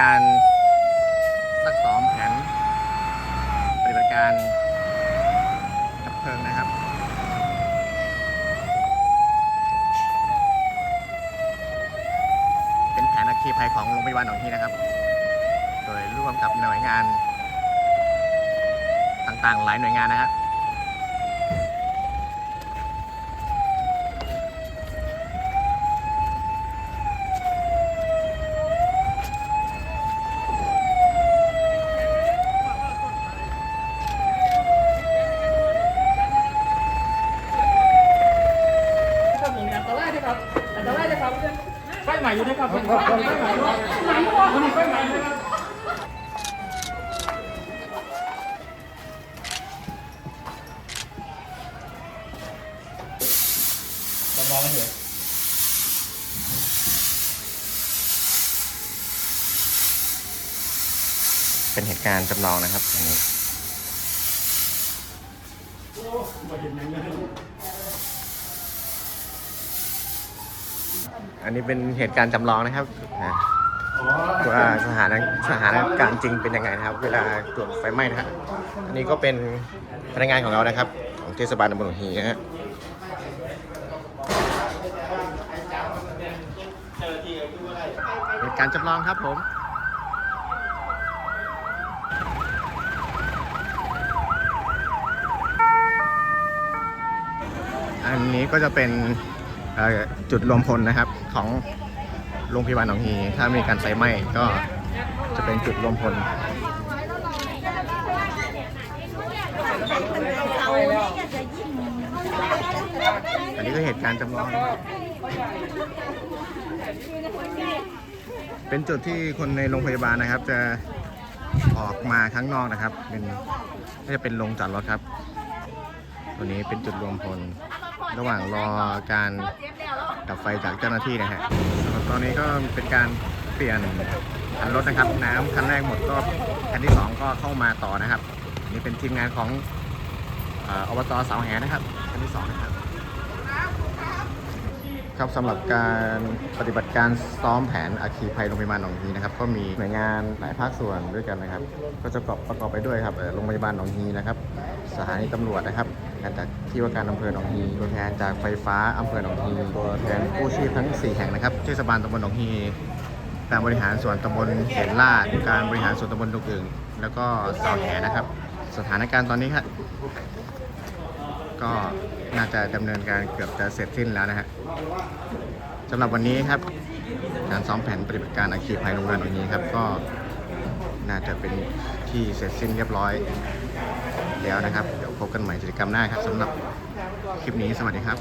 การสักซ้อมแผนปฏิบัติการดับเพลิงนะครับเป็นแผนอาคีภัยของโรงพยาบาลหนองฮีนะครับ โดยร่วมกับหน่วยงานต่างๆหลายหน่วยงานนะครับ ไฟใหม่อยู่นะครับไฟใหม่ไฟใหม่ไฟใหม่ไฟใหม่นะครับมองไม่เห็นเป็นเหตุการณ์จำลองนะครับอันนี้ไม่เห็นยังไง อันนี้เป็นเหตุการณ์จำลองนะครับว่าสถานสถานการณ์จริงเป็นยังไงนะครับ เวลาเกิดไฟไหม้นะครับอันนี้ก็เป็นพนักงานของเรานะครับ ของเทศบาลตำบลหนองฮีนะฮะเหตุการณ์จำลองครับผมอันนี้ก็จะเป็น จุดรวมพลนะครับของโรงพยาบาลหนองฮีถ้ามีการไฟไหม้ก็จะเป็นจุดรวมพลอันนี้ก็เหตุการณ์จำลอง เป็นจุดที่คนในโรงพยาบาลนะครับ จะออกมาข้างนอกนะครับ เป็นจะเป็นโรงจอดรถครับ ตัวนี้เป็นจุดรวมพล ระหว่างรอการดับไฟจากเจ้าหน้าที่นะฮะสำหรับตอนนี้ก็เป็นการเปลี่ยนคันรถนะครับ น้ำคันแรกหมดก็คันที่สองก็เข้ามาต่อนะครับ นี่เป็นทีมงานของอบตเสาแหนะครับคันที่สองนะครับครับสำหรับการปฏิบัติการซ้อมแผนอาคีภัยโรงพยาบาลหนองฮีนะครับ ก็มีหน่วยงานหลายภาคส่วนด้วยกันนะครับ ก็จะประกอบประกอบไปด้วยครับโรงพยาบาลหนองฮีนะครับสถานีตำรวจนะครับ การจากที่ว่าการอำเภอหนองฮีตัวแทนจากไฟฟ้าอำเภอหนองฮีตัวแทนกู้ชีพทั้ง 4 แห่งนะครับเทศบาลตำบลหนองฮีการบริหารส่วนตำบลเขนลาดการบริหารส่วนตำบลดุกอึ่งแล้วก็เสาแหนะครับ สถานการณ์ตอนนี้ครับก็น่าจะดำเนินการเกือบจะเสร็จสิ้นแล้วนะฮะสำหรับวันนี้ครับการซ้อมแผนปฏิบัติการอาคีภัยโรงงานวันนี้ครับก็น่าจะเป็นที่เสร็จสิ้นเรียบร้อย แล้วนะครับ เดี๋ยวพบกันใหม่กิจกรรมหน้าครับสำหรับคลิปนี้สวัสดีครับ